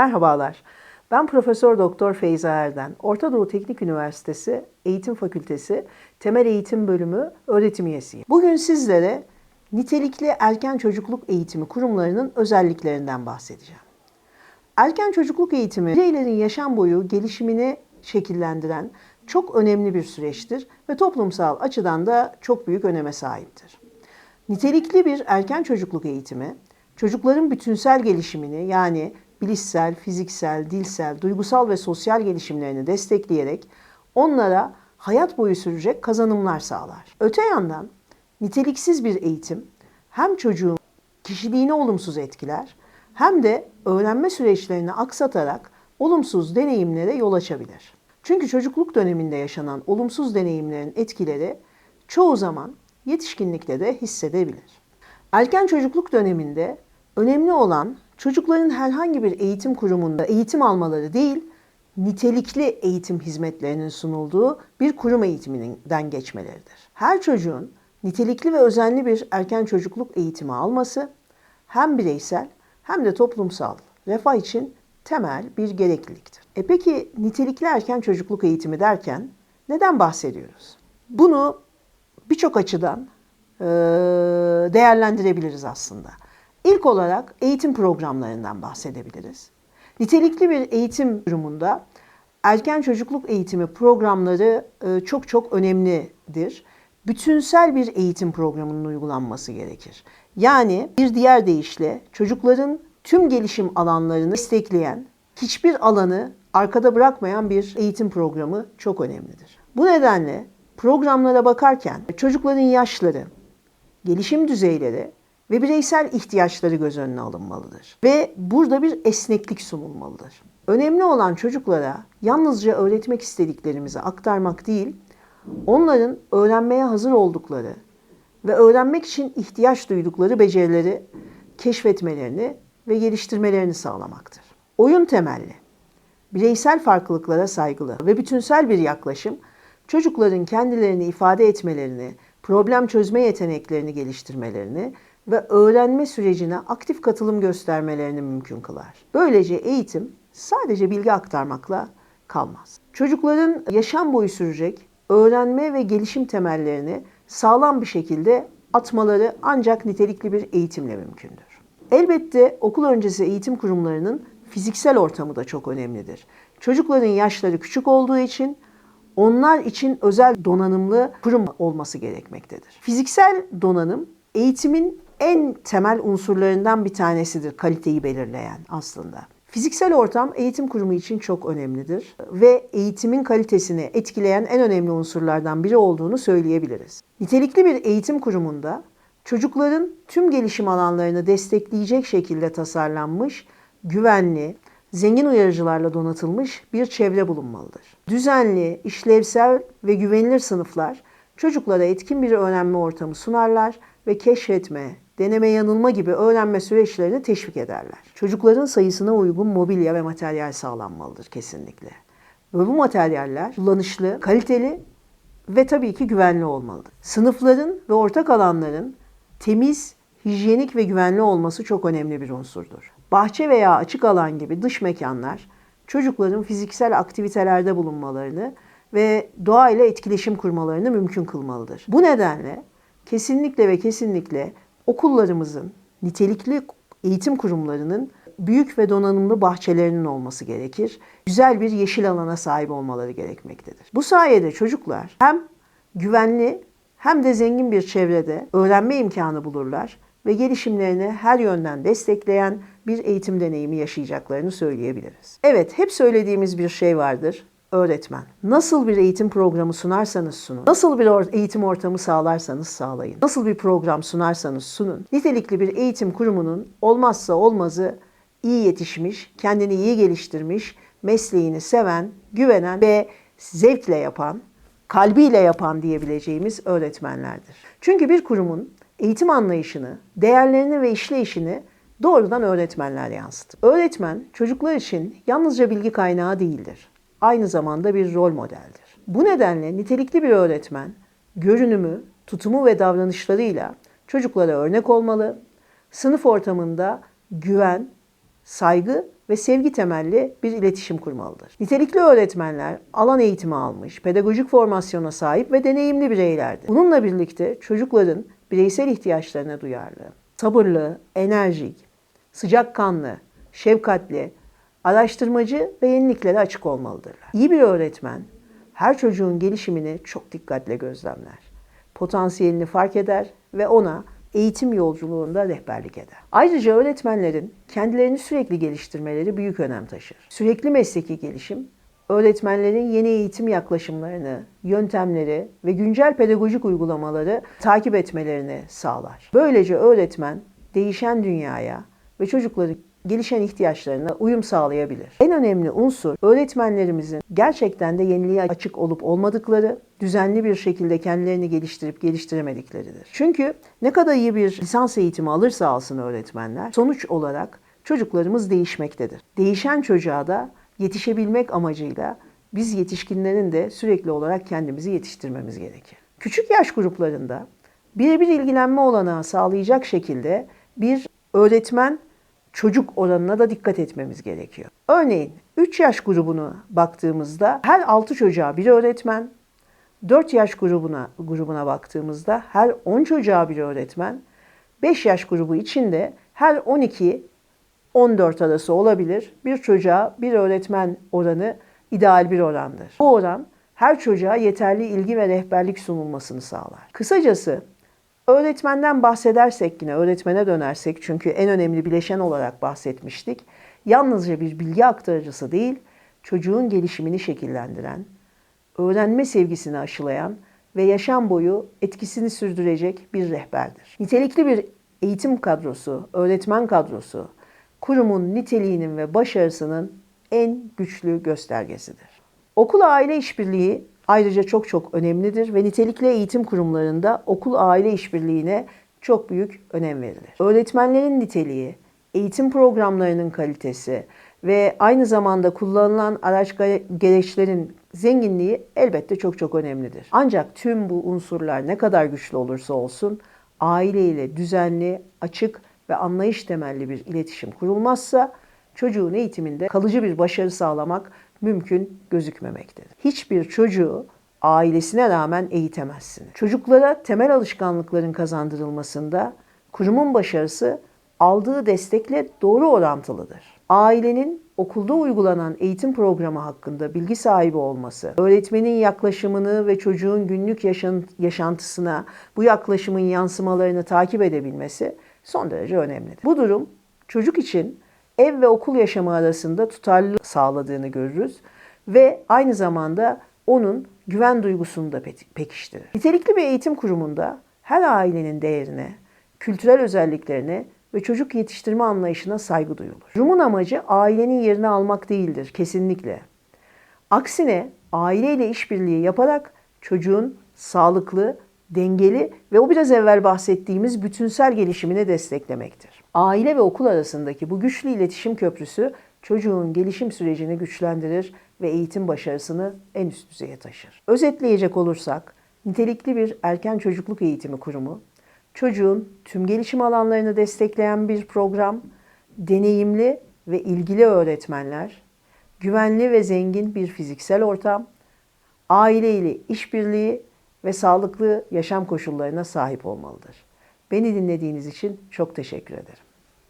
Merhabalar. Ben Profesör Doktor Feyza Erden. Orta Doğu Teknik Üniversitesi Eğitim Fakültesi Temel Eğitim Bölümü öğretim üyesiyim. Bugün sizlere nitelikli erken çocukluk eğitimi kurumlarının özelliklerinden bahsedeceğim. Erken çocukluk eğitimi bireylerin yaşam boyu gelişimini şekillendiren çok önemli bir süreçtir ve toplumsal açıdan da çok büyük öneme sahiptir. Nitelikli bir erken çocukluk eğitimi çocukların bütünsel gelişimini yani bilişsel, fiziksel, dilsel, duygusal ve sosyal gelişimlerini destekleyerek onlara hayat boyu sürecek kazanımlar sağlar. Öte yandan niteliksiz bir eğitim hem çocuğun kişiliğini olumsuz etkiler hem de öğrenme süreçlerini aksatarak olumsuz deneyimlere yol açabilir. Çünkü çocukluk döneminde yaşanan olumsuz deneyimlerin etkileri çoğu zaman yetişkinlikte de hissedebilir. Erken çocukluk döneminde önemli olan çocukların herhangi bir eğitim kurumunda eğitim almaları değil, nitelikli eğitim hizmetlerinin sunulduğu bir kurum eğitiminden geçmeleridir. Her çocuğun nitelikli ve özenli bir erken çocukluk eğitimi alması hem bireysel hem de toplumsal refah için temel bir gerekliliktir. E peki nitelikli erken çocukluk eğitimi derken neden bahsediyoruz? Bunu birçok açıdan değerlendirebiliriz aslında. İlk olarak eğitim programlarından bahsedebiliriz. Nitelikli bir eğitim durumunda erken çocukluk eğitimi programları e, çok çok önemlidir. Bütünsel bir eğitim programının uygulanması gerekir. Yani bir diğer deyişle çocukların tüm gelişim alanlarını destekleyen, hiçbir alanı arkada bırakmayan bir eğitim programı çok önemlidir. Bu nedenle programlara bakarken çocukların yaşları, gelişim düzeyleri ve bireysel ihtiyaçları göz önüne alınmalıdır. Ve burada bir esneklik sunulmalıdır. Önemli olan çocuklara yalnızca öğretmek istediklerimizi aktarmak değil, onların öğrenmeye hazır oldukları ve öğrenmek için ihtiyaç duydukları becerileri keşfetmelerini ve geliştirmelerini sağlamaktır. Oyun temelli, bireysel farklılıklara saygılı ve bütünsel bir yaklaşım çocukların kendilerini ifade etmelerini, problem çözme yeteneklerini geliştirmelerini ve öğrenme sürecine aktif katılım göstermelerini mümkün kılar. Böylece eğitim sadece bilgi aktarmakla kalmaz. Çocukların yaşam boyu sürecek öğrenme ve gelişim temellerini sağlam bir şekilde atmaları ancak nitelikli bir eğitimle mümkündür. Elbette okul öncesi eğitim kurumlarının fiziksel ortamı da çok önemlidir. Çocukların yaşları küçük olduğu için onlar için özel donanımlı kurum olması gerekmektedir. Fiziksel donanım eğitimin en temel unsurlarından bir tanesidir kaliteyi belirleyen aslında. Fiziksel ortam eğitim kurumu için çok önemlidir ve eğitimin kalitesini etkileyen en önemli unsurlardan biri olduğunu söyleyebiliriz. Nitelikli bir eğitim kurumunda çocukların tüm gelişim alanlarını destekleyecek şekilde tasarlanmış, güvenli, zengin uyarıcılarla donatılmış bir çevre bulunmalıdır. Düzenli, işlevsel ve güvenilir sınıflar çocuklara etkin bir öğrenme ortamı sunarlar ve keşfetme, deneme yanılma gibi öğrenme süreçlerini teşvik ederler. Çocukların sayısına uygun mobilya ve materyal sağlanmalıdır kesinlikle. Ve bu materyaller kullanışlı, kaliteli ve tabii ki güvenli olmalıdır. Sınıfların ve ortak alanların temiz, hijyenik ve güvenli olması çok önemli bir unsurdur. Bahçe veya açık alan gibi dış mekanlar çocukların fiziksel aktivitelerde bulunmalarını ve doğayla etkileşim kurmalarını mümkün kılmalıdır. Bu nedenle kesinlikle ve kesinlikle okullarımızın, nitelikli eğitim kurumlarının büyük ve donanımlı bahçelerinin olması gerekir. Güzel bir yeşil alana sahip olmaları gerekmektedir. Bu sayede çocuklar hem güvenli hem de zengin bir çevrede öğrenme imkanı bulurlar ve gelişimlerini her yönden destekleyen bir eğitim deneyimi yaşayacaklarını söyleyebiliriz. Evet, hep söylediğimiz bir şey vardır öğretmen. Nasıl bir eğitim programı sunarsanız sunun, nasıl bir eğitim ortamı sağlarsanız sağlayın, nasıl bir program sunarsanız sunun, nitelikli bir eğitim kurumunun olmazsa olmazı iyi yetişmiş, kendini iyi geliştirmiş, mesleğini seven, güvenen ve zevkle yapan, kalbiyle yapan diyebileceğimiz öğretmenlerdir. Çünkü bir kurumun eğitim anlayışını, değerlerini ve işleyişini doğrudan öğretmenler yansıtır. Öğretmen çocuklar için yalnızca bilgi kaynağı değildir aynı zamanda bir rol modeldir. Bu nedenle nitelikli bir öğretmen görünümü, tutumu ve davranışlarıyla çocuklara örnek olmalı, sınıf ortamında güven, saygı ve sevgi temelli bir iletişim kurmalıdır. Nitelikli öğretmenler alan eğitimi almış, pedagojik formasyona sahip ve deneyimli bireylerdir. Bununla birlikte çocukların bireysel ihtiyaçlarına duyarlı, sabırlı, enerjik, sıcakkanlı, şefkatli, araştırmacı ve yeniliklere açık olmalıdırlar. İyi bir öğretmen her çocuğun gelişimini çok dikkatle gözlemler. Potansiyelini fark eder ve ona eğitim yolculuğunda rehberlik eder. Ayrıca öğretmenlerin kendilerini sürekli geliştirmeleri büyük önem taşır. Sürekli mesleki gelişim, öğretmenlerin yeni eğitim yaklaşımlarını, yöntemleri ve güncel pedagojik uygulamaları takip etmelerini sağlar. Böylece öğretmen değişen dünyaya ve çocukların gelişen ihtiyaçlarına uyum sağlayabilir. En önemli unsur öğretmenlerimizin gerçekten de yeniliğe açık olup olmadıkları, düzenli bir şekilde kendilerini geliştirip geliştiremedikleridir. Çünkü ne kadar iyi bir lisans eğitimi alırsa alsın öğretmenler, sonuç olarak çocuklarımız değişmektedir. Değişen çocuğa da yetişebilmek amacıyla biz yetişkinlerin de sürekli olarak kendimizi yetiştirmemiz gerekir. Küçük yaş gruplarında birebir ilgilenme olanağı sağlayacak şekilde bir öğretmen çocuk oranına da dikkat etmemiz gerekiyor. Örneğin 3 yaş grubunu baktığımızda her 6 çocuğa bir öğretmen, 4 yaş grubuna grubuna baktığımızda her 10 çocuğa bir öğretmen, 5 yaş grubu içinde her 12 14 arası olabilir. Bir çocuğa bir öğretmen oranı ideal bir orandır. Bu oran her çocuğa yeterli ilgi ve rehberlik sunulmasını sağlar. Kısacası öğretmenden bahsedersek yine öğretmene dönersek çünkü en önemli bileşen olarak bahsetmiştik. Yalnızca bir bilgi aktarıcısı değil, çocuğun gelişimini şekillendiren, öğrenme sevgisini aşılayan ve yaşam boyu etkisini sürdürecek bir rehberdir. Nitelikli bir eğitim kadrosu, öğretmen kadrosu, kurumun niteliğinin ve başarısının en güçlü göstergesidir. Okul aile işbirliği ayrıca çok çok önemlidir ve nitelikli eğitim kurumlarında okul aile işbirliğine çok büyük önem verilir. Öğretmenlerin niteliği, eğitim programlarının kalitesi ve aynı zamanda kullanılan araç gereçlerin zenginliği elbette çok çok önemlidir. Ancak tüm bu unsurlar ne kadar güçlü olursa olsun aile ile düzenli, açık ve anlayış temelli bir iletişim kurulmazsa çocuğun eğitiminde kalıcı bir başarı sağlamak mümkün gözükmemektedir. Hiçbir çocuğu ailesine rağmen eğitemezsiniz. Çocuklara temel alışkanlıkların kazandırılmasında kurumun başarısı aldığı destekle doğru orantılıdır. Ailenin okulda uygulanan eğitim programı hakkında bilgi sahibi olması, öğretmenin yaklaşımını ve çocuğun günlük yaşantısına bu yaklaşımın yansımalarını takip edebilmesi son derece önemlidir. Bu durum çocuk için ev ve okul yaşamı arasında tutarlı sağladığını görürüz ve aynı zamanda onun güven duygusunu da pekiştirir. Nitelikli bir eğitim kurumunda her ailenin değerine, kültürel özelliklerine ve çocuk yetiştirme anlayışına saygı duyulur. Kurumun amacı ailenin yerini almak değildir kesinlikle. Aksine aileyle işbirliği yaparak çocuğun sağlıklı, dengeli ve o biraz evvel bahsettiğimiz bütünsel gelişimini desteklemektir. Aile ve okul arasındaki bu güçlü iletişim köprüsü çocuğun gelişim sürecini güçlendirir ve eğitim başarısını en üst düzeye taşır. Özetleyecek olursak, nitelikli bir erken çocukluk eğitimi kurumu, çocuğun tüm gelişim alanlarını destekleyen bir program, deneyimli ve ilgili öğretmenler, güvenli ve zengin bir fiziksel ortam, aile ile işbirliği ve sağlıklı yaşam koşullarına sahip olmalıdır. Beni dinlediğiniz için çok teşekkür ederim.